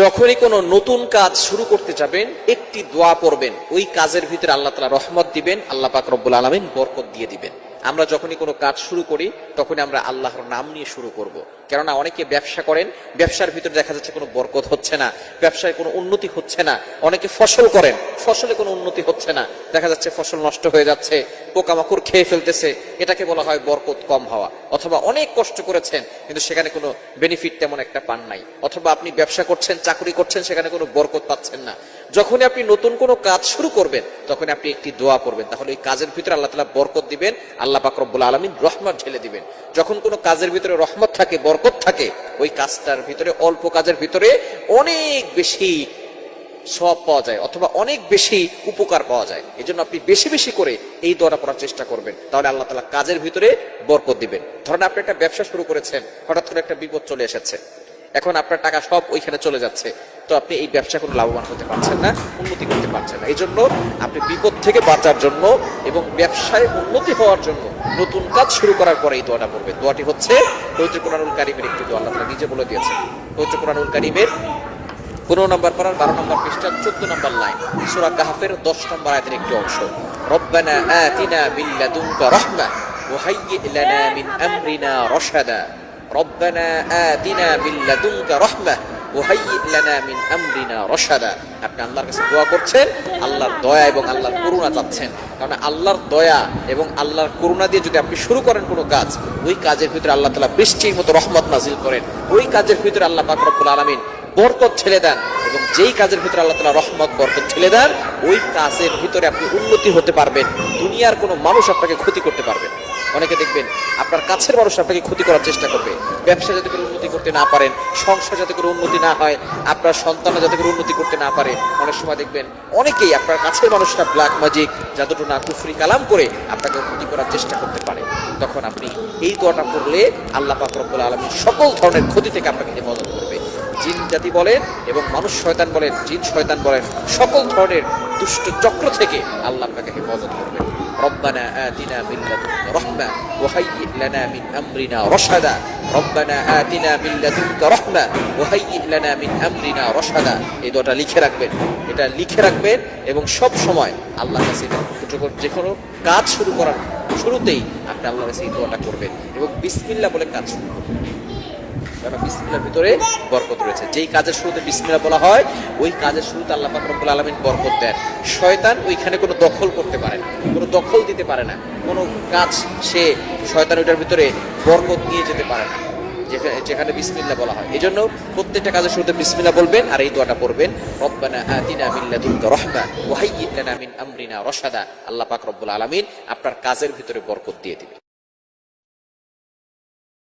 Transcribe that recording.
যখনই কোনো নতুন কাজ শুরু করতে যাবেন, একটি দোয়া পড়বেন। ওই কাজের ভিতরে আল্লাহ তালা রহমত দিবেন, আল্লাহ পাক রব্বুল আলমিন বরকত দিয়ে দিবেন। আমরা যখনই কোনো কাজ শুরু করি, তখনই আমরা আল্লাহর নাম নিয়ে শুরু করব। কেননা অনেকে ব্যবসা করেন, ব্যবসার ভিতরে দেখা যাচ্ছে কোনো বরকত হচ্ছে না, ব্যবসায় কোনো উন্নতি হচ্ছে না। অনেকে ফসল করেন, ফসলে কোনো উন্নতি হচ্ছে না। দেখা যাচ্ছে ফসল নষ্ট হয়ে যাচ্ছে, পোকামাকড় খেয়ে ফেলতেছে, এটাকে বলা হয় বরকত কম হওয়া। অথবা অনেক কষ্ট করেছেন, কিন্তু সেখানে কোনো বেনিফিট তেমন একটা পান নাই। অথবা আপনি ব্যবসা করছেন, চাকরি করছেন, সেখানে কোনো বরকত পাচ্ছেন না। যখনই আপনি নতুন কোনো কাজ শুরু করবেন তখন আপনি একটি দোয়া করবেন তাহলে এই কাজের ভিতরে আল্লাহ তালা বরকত দিবেন, আল্লাহ পাক রব্বুল আলমিন রহমত ঢেলে দিবেন। যখন কোনো কাজের ভিতরে রহমত থাকে, বরকত থাকে, ওই কাজটার ভিতরে, অল্প কাজের ভিতরে অনেক বেশি সব পাওয়া যায়, অথবা অনেক বেশি উপকার পাওয়া যায়। এই জন্য আপনি বেশি বেশি করে এই দোয়াটা পড়ার চেষ্টা করবেন। তাহলে আল্লাহ তালা কাজের ভিতরে বরকত দিবেন। ধরেন আপনি একটা ব্যবসা শুরু করেছেন, হঠাৎ করে একটা বিপদ চলে এসেছে। এখন আপনার টাকা সব ওইখানে চলে যাচ্ছে। তো আপনি এই ব্যবসা কোনো লাভবান হতে পারছেন না, উন্নতি করতে পারছেন না। এই জন্য আপনি বিপদ থেকে বাঁচার জন্য এবং ব্যবসায় উন্নতি হওয়ার জন্য নতুন কাজ শুরু করার পরে এই দোয়াটা করবেন দোয়াটি হচ্ছে, পবিত্র কোরআনুল কারিমের একটি দোয়া আল্লাহ নিজে বলে দিয়েছেন। পবিত্র কোরআনুল কারিমের পনেরো নম্বর পারার বারো নম্বর পৃষ্ঠা চোদ্দ নম্বর লাইন, সুরা কাহাফের দশ নম্বর আয়াতের একটি অংশ। রব্বানা আতিনা বিল্লাদুনকা রাহমা ওয়াহাইয়্যি লানা মিন আমরিনা রশাদা। রব্বানা আতিনা বিল্লাদুনকা রাহমা ওয়াহাইয়্যি আপনি আল্লাহর কাছে দোয়া করছেন, আল্লাহর দয়া এবং আল্লাহর করুণা চাচ্ছেন। কারণ আল্লাহর দয়া এবং আল্লাহর করুণা দিয়ে যদি আপনি শুরু করেন কোনো কাজ, ওই কাজের ভিতরে আল্লাহ তাআলা বৃষ্টির মতো রহমত নাজিল করেন। ওই কাজের ভিতরে আল্লাহ পাক রব্বুল আলামিন বরকত ঠেলে দেন এবং যেই কাজের ভিতরে আল্লাহ তালা রহমত, বরকত ঠেলে দেন, ওই কাজের ভিতরে আপনি উন্নতি হতে পারবেন। দুনিয়ার কোনো মানুষ আপনাকে ক্ষতি করতে পারবেন অনেকে দেখবেন আপনার কাছের মানুষ আপনাকে ক্ষতি করার চেষ্টা করবে। ব্যবসা যাতে করে উন্নতি করতে না পারেন, সংসার যাতে করে উন্নতি না হয়, আপনার সন্তানরা যাতে করে উন্নতি করতে না পারে, অনেক সময় দেখবেন অনেকেই আপনার কাছের মানুষরা ব্ল্যাক ম্যাজিক জাদুটনা, কুফরি, কালাম করে আপনাকে ক্ষতি করার চেষ্টা করতে পারে। তখন আপনি এই দোয়াটা করলে আল্লাহ পাক রব্বুল আলমী সকল ধরনের ক্ষতি থেকে আপনাকে হেফাজত করবে। জিন জাতি বলেন এবং মানুষ শয়তান বলেন, জিন শয়তান বলেন, সকল ধরনের দুষ্ট চক্র থেকে আল্লাহ আপনাকে হেফাজত করবেন। ربنا آتنا من لدنك رحمة وهيئ لنا من أمرنا رشدا ربنا آتنا من لدنك رحمة وهيئ لنا من أمرنا رشدا এই দোয়াটা লিখে রাখবেন এটা লিখে রাখবেন এবং সব সময় আল্লাহ কাছে এটা যখন যে কোনো কাজ শুরু করার শুরুতেই আপনি আল্লাহর কাছে এই দোয়াটা করবেন এবং বিসমিল্লাহ বলে কাজ শুরু করবেন কারণ বিসমিল্লার ভিতরে বরকত রয়েছে। যেই কাজের শুরুতে বিসমিল্লাহ বলা হয়, ওই কাজের শুরুতে আল্লাহ আলামিন বরকত দেন। শয়তান ওইখানে কোনো দখল করতে পারে না, কোনো দখল দিতে পারে না, কোনো কাজ সে শয়তান ওইটার ভিতরে বরকত নিয়ে যেতে পারে না যেখানে বিসমিল্লাহ বলা হয়। এই জন্য প্রত্যেকটা কাজের শুরুতে বিসমিল্লাহ বলবেন আর এই দোয়াটা পড়বেন, রব্বানা আতিনা মিন মিন আমরিনা আল্লাহ পাক আলামিন আপনার কাজের ভিতরে বরকত দিয়ে দিবেন।